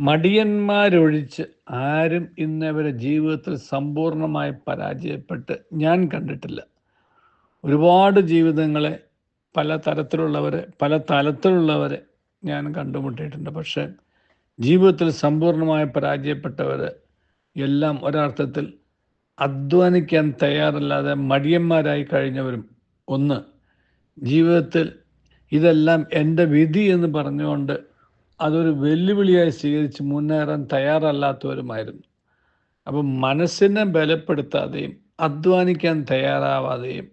മടിയന്മാരൊഴിച്ച് ആരും ഇന്നവരെ ജീവിതത്തിൽ സമ്പൂർണമായി പരാജയപ്പെട്ട് ഞാൻ കണ്ടിട്ടില്ല. ഒരുപാട് ജീവിതങ്ങളെ പല തരത്തിലുള്ളവരെ പല തലത്തിലുള്ളവരെ ഞാൻ കണ്ടുമുട്ടിയിട്ടുണ്ട്. പക്ഷേ ജീവിതത്തിൽ സമ്പൂർണമായി പരാജയപ്പെട്ടവർ എല്ലാം ഒരർത്ഥത്തിൽ അധ്വാനിക്കാൻ തയ്യാറല്ലാതെ മടിയന്മാരായി കഴിഞ്ഞവരും ഒന്ന്. ജീവിതത്തിൽ ഇതെല്ലാം എന്റെ വിധി എന്ന് പറഞ്ഞുകൊണ്ട് അതൊരു വെല്ലുവിളിയായി സ്വീകരിച്ച് മുന്നേറാൻ തയ്യാറല്ലാത്തവരുമായിരുന്നു. അപ്പം മനസ്സിനെ ബലപ്പെടുത്താതെയും അധ്വാനിക്കാൻ തയ്യാറാവാതെയും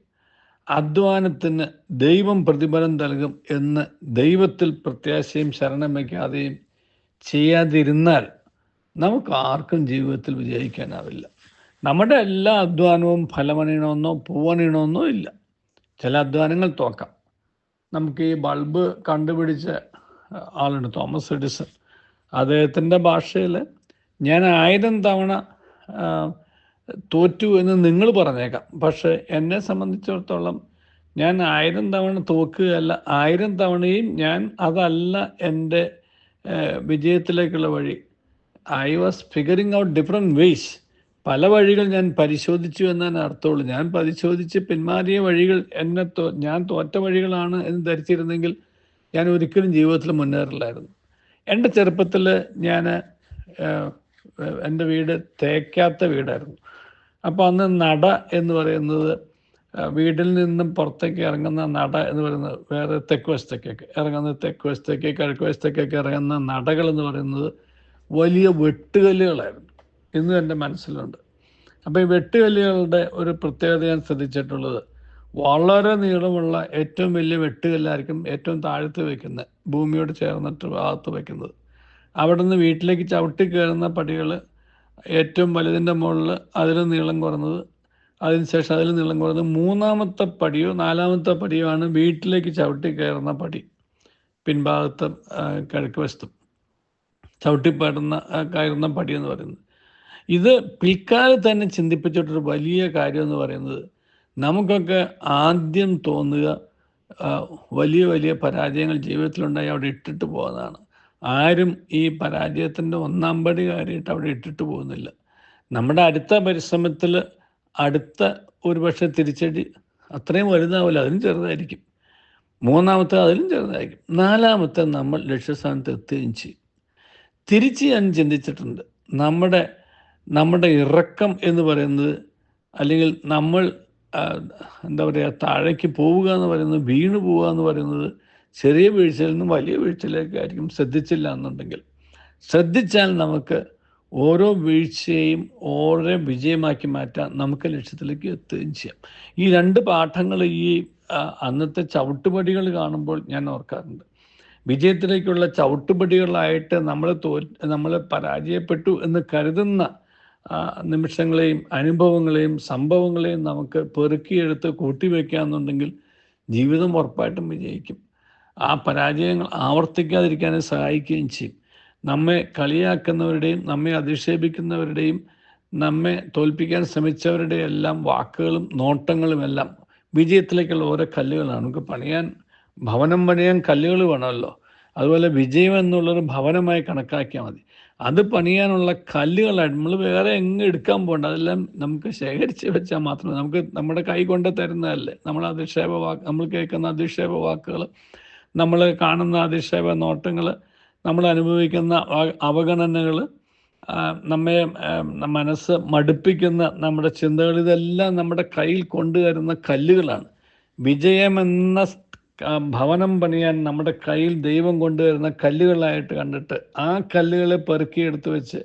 അധ്വാനത്തിന് ദൈവം പ്രതിഫലം നൽകും എന്ന് ദൈവത്തിൽ പ്രത്യാശയും ശരണം വയ്ക്കാതെയും ചെയ്യാതിരുന്നാൽ നമുക്ക് ആർക്കും ജീവിതത്തിൽ വിജയിക്കാനാവില്ല. നമ്മുടെ എല്ലാ അധ്വാനവും ഫലമണിയണമെന്നോ പൂവണിയണമെന്നോ ഇല്ല. ചില അധ്വാനങ്ങൾ തോക്കാം. നമുക്ക് ഈ ബൾബ് കണ്ടുപിടിച്ച ആളുണ്ട് തോമസ് എഡിസൺ. അദ്ദേഹത്തിന്റെ ഭാഷയിൽ ഞാൻ ആയിരം തവണ തോറ്റു എന്ന് നിങ്ങൾ പറഞ്ഞേക്കാം. പക്ഷെ എന്നെ സംബന്ധിച്ചിടത്തോളം ഞാൻ ആയിരം തവണ തോക്കുകയല്ല ആയിരം തവണയും ഞാൻ അതല്ല എന്റെ വിജയത്തിലേക്കുള്ള വഴി. I was figuring out different ways പല വഴികൾ ഞാൻ പരിശോധിച്ചു എന്നാണ് അർത്ഥമുള്ളൂ ഞാൻ പരിശോധിച്ച് പിന്മാറിയ വഴികൾ എന്നെ തോ ഞാൻ തോറ്റ വഴികളാണ് എന്ന് ധരിച്ചിരുന്നെങ്കിൽ ഞാൻ ഒരിക്കലും ജീവിതത്തിൽ മുന്നേറില്ലായിരുന്നു. എന്റെ ചെറുപ്പത്തിൽ ഞാൻ എന്റെ വീട് തേക്കാത്ത വീടായിരുന്നു. അപ്പോൾ അന്ന് നട എന്ന് പറയുന്നത് വീട്ടിൽ നിന്നും പുറത്തേക്ക് ഇറങ്ങുന്ന നട എന്ന് പറയുന്നത് വേറെ തെക്ക് വശത്തേക്കൊക്കെ ഇറങ്ങുന്ന തെക്ക് വശത്തേക്ക് കിഴക്ക് വശത്തേക്കൊക്കെ ഇറങ്ങുന്ന നടകൾ എന്ന് പറയുന്നത് വലിയ വെട്ടുകല്ലുകളായിരുന്നു. ഇന്നും എന്റെ മനസ്സിലുണ്ട്. അപ്പോൾ ഈ വെട്ടുകല്ലുകളുടെ ഒരു പ്രത്യേകത ഞാൻ ശ്രദ്ധിച്ചിട്ടുള്ളത് വളരെ നീളമുള്ള ഏറ്റവും വലിയ വെട്ടുകല്ലായിരിക്കും ഏറ്റവും താഴത്ത് വയ്ക്കുന്നത് ഭൂമിയോട് ചേർന്നിട്ട് ഭാഗത്ത് വയ്ക്കുന്നത് അവിടെ നിന്ന് വീട്ടിലേക്ക് ചവിട്ടി കയറുന്ന പടികൾ ഏറ്റവും വലുതിന്റെ മുകളിൽ അതിൽ നീളം കുറഞ്ഞത് അതിനുശേഷം അതിൽ നീളം കുറഞ്ഞത് മൂന്നാമത്തെ പടിയോ നാലാമത്തെ പടിയോ ആണ് വീട്ടിലേക്ക് ചവിട്ടി കയറുന്ന പടി. പിൻഭാഗത്ത് കിഴക്ക് വശത്തും. ചവിട്ടിപ്പാടുന്ന കയറുന്ന പടി എന്ന് പറയുന്നത്. ഇത് പിൽക്കാലത്ത് തന്നെ ചിന്തിപ്പിച്ചിട്ടൊരു വലിയ കാര്യം എന്ന് പറയുന്നത് നമുക്കൊക്കെ ആദ്യം തോന്നുക വലിയ വലിയ പരാജയങ്ങൾ ജീവിതത്തിലുണ്ടായി അവിടെ ഇട്ടിട്ട് പോകുന്നതാണ്. ആരും ഈ പരാജയത്തിന്റെ ഒന്നാം പടി കാര്യമായിട്ട് അവിടെ ഇട്ടിട്ട് പോകുന്നില്ല. നമ്മുടെ അടുത്ത പരിശ്രമത്തിൽ അടുത്ത ഒരു പക്ഷേ തിരിച്ചടി അത്രയും വലുതാവില്ല അതിലും ചെറുതായിരിക്കും. മൂന്നാമത്തെ അതിലും ചെറുതായിരിക്കും. നാലാമത്തെ നമ്മൾ ലക്ഷ്യസ്ഥാനത്ത് എത്തുകയും ചെയ്യും. തിരിച്ച് ഞാൻ ചിന്തിച്ചിട്ടുണ്ട് നമ്മുടെ നമ്മുടെ ഇറക്കം എന്ന് പറയുന്നത് അല്ലെങ്കിൽ നമ്മൾ എന്താ പറയുക താഴേക്ക് പോവുക എന്ന് പറയുന്നത് വീണു പോവുക എന്ന് പറയുന്നത് ചെറിയ വീഴ്ചയിൽ നിന്നും വലിയ വീഴ്ചയിലേക്കായിരിക്കും ശ്രദ്ധിച്ചില്ല എന്നുണ്ടെങ്കിൽ. ശ്രദ്ധിച്ചാൽ നമുക്ക് ഓരോ വീഴ്ചയെയും ഓരോ വിജയമാക്കി മാറ്റാൻ നമുക്ക് ലക്ഷ്യത്തിലേക്ക് എത്തുകയും ചെയ്യാം. ഈ രണ്ട് പാഠങ്ങൾ ഈ അന്നത്തെ ചവിട്ടുപടികൾ കാണുമ്പോൾ ഞാൻ ഓർക്കാറുണ്ട്. വിജയത്തിലേക്കുള്ള ചവിട്ടുപടികളായിട്ട് നമ്മൾ തോ നമ്മൾ പരാജയപ്പെട്ടു എന്ന് കരുതുന്ന നിമിഷങ്ങളെയും അനുഭവങ്ങളെയും സംഭവങ്ങളെയും നമുക്ക് പെറുക്കിയെടുത്ത് കൂട്ടിവെക്കാന്നുണ്ടെങ്കിൽ ജീവിതം ഉറപ്പായിട്ടും വിജയിക്കും. ആ പരാജയങ്ങൾ ആവർത്തിക്കാതിരിക്കാനും സഹായിക്കുകയും ചെയ്യും. നമ്മെ കളിയാക്കുന്നവരുടെയും നമ്മെ അധിക്ഷേപിക്കുന്നവരുടെയും നമ്മെ തോൽപ്പിക്കാൻ ശ്രമിച്ചവരുടെ എല്ലാം വാക്കുകളും നോട്ടങ്ങളും എല്ലാം വിജയത്തിലേക്കുള്ള ഓരോ കല്ലുകളാണ്. നമുക്ക് പണിയാൻ ഭവനം പണിയാൻ കല്ലുകൾ വേണമല്ലോ. അതുപോലെ വിജയം എന്നുള്ളൊരു ഭവനമായി കണക്കാക്കിയാൽ മതി. അത് പണിയാനുള്ള കല്ലുകളായിട്ട് നമ്മൾ വേറെ എങ്ങും എടുക്കാൻ പോകണ്ട അതെല്ലാം നമുക്ക് ശേഖരിച്ച് വെച്ചാൽ മാത്രമേ നമുക്ക് നമ്മുടെ കൈ കൊണ്ട് തരുന്നതല്ലേ. നമ്മൾ അധിക്ഷേപ വാക്ക് നമ്മൾ കേൾക്കുന്ന അധിക്ഷേപ വാക്കുകൾ നമ്മൾ കാണുന്ന അധിക്ഷേപ നോട്ടങ്ങൾ നമ്മൾ അനുഭവിക്കുന്ന അവഗണനകൾ നമ്മെ മനസ്സ് മടുപ്പിക്കുന്ന നമ്മുടെ ചിന്തകൾ ഇതെല്ലാം നമ്മുടെ കയ്യിൽ കൊണ്ടുവരുന്ന കല്ലുകളാണ്. വിജയമെന്ന ഭവനം പണിയാൻ നമ്മുടെ കയ്യിൽ ദൈവം കൊണ്ടുവരുന്ന കല്ലുകളായിട്ട് കണ്ടിട്ട് ആ കല്ലുകളെ പെറുക്കിയെടുത്ത് വെച്ച്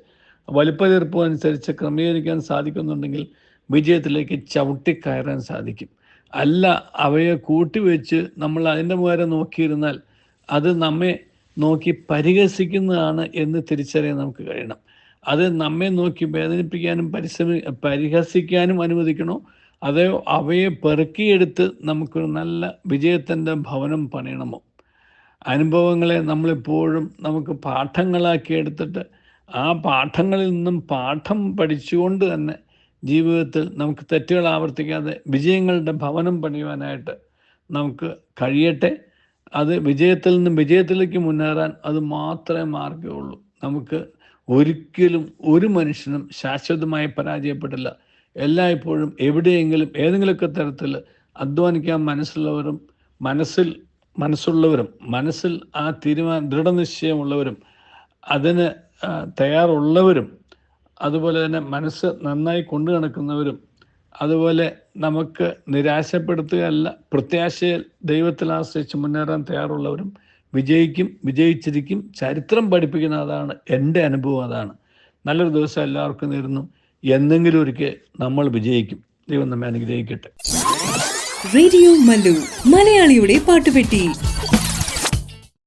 വലിപ്പ ചെറുപ്പം അനുസരിച്ച് ക്രമീകരിക്കാൻ സാധിക്കുന്നുണ്ടെങ്കിൽ വിജയത്തിലേക്ക് ചവിട്ടിക്കയറാൻ സാധിക്കും. അല്ല അവയെ കൂട്ടിവെച്ച് നമ്മൾ അതിന്റെ മുഖേന നോക്കിയിരുന്നാൽ അത് നമ്മെ നോക്കി പരിഹസിക്കുന്നതാണ് എന്ന് തിരിച്ചറിയാൻ നമുക്ക് കഴിയണം. അത് നമ്മെ നോക്കി വേദനിപ്പിക്കാനും പരിശ്രമി പരിഹസിക്കാനും അനുവദിക്കണോ? അതോ അവയെ പെറുക്കിയെടുത്ത് നമുക്കൊരു നല്ല വിജയത്തിന്റെ ഭവനം പണിയണമോ? അനുഭവങ്ങളെ നമ്മളെപ്പോഴും നമുക്ക് പാഠങ്ങളാക്കി എടുത്തിട്ട് ആ പാഠങ്ങളിൽ നിന്നും പാഠം പഠിച്ചുകൊണ്ട് തന്നെ ജീവിതത്തിൽ നമുക്ക് തെറ്റുകൾ ആവർത്തിക്കാതെ വിജയങ്ങളുടെ ഭവനം പണിയുവാനായിട്ട് നമുക്ക് കഴിയട്ടെ. അത് വിജയത്തിൽ നിന്നും വിജയത്തിലേക്ക് മുന്നേറാൻ അത് മാത്രമേ മാർഗമുള്ളൂ നമുക്ക് ഒരിക്കലും ഒരു മനുഷ്യനും ശാശ്വതമായി പരാജയപ്പെട്ടില്ല എല്ലായ്പ്പോഴും എവിടെയെങ്കിലും ഏതെങ്കിലുമൊക്കെ തരത്തിൽ അധ്വാനിക്കാൻ മനസ്സുള്ളവരും മനസ്സിൽ മനസ്സുള്ളവരും മനസ്സിൽ ആ തീരുമാനം ദൃഢനിശ്ചയമുള്ളവരും അതിന് തയ്യാറുള്ളവരും അതുപോലെ തന്നെ മനസ്സ് നന്നായി കൊണ്ടു നടക്കുന്നവരും അതുപോലെ നമുക്ക് നിരാശപ്പെടുത്തുകയല്ല പ്രത്യാശയിൽ ദൈവത്തിൽ ആശ്രയിച്ച് മുന്നേറാൻ തയ്യാറുള്ളവരും വിജയിക്കും വിജയിച്ചിരിക്കും ചരിത്രം പഠിപ്പിക്കുന്ന അതാണ് എന്റെ അനുഭവം അതാണ്. നല്ലൊരു ദിവസം എല്ലാവർക്കും നേരുന്നു. എന്തെങ്കിലും ഒരിക്കൽ നമ്മൾ വിജയിക്കും. ദൈവം നമ്മെ അനുഗ്രഹിക്കട്ടെ. റേഡിയോ മല്ലു മലയാളിയുടെ പാട്ടുപെട്ടി.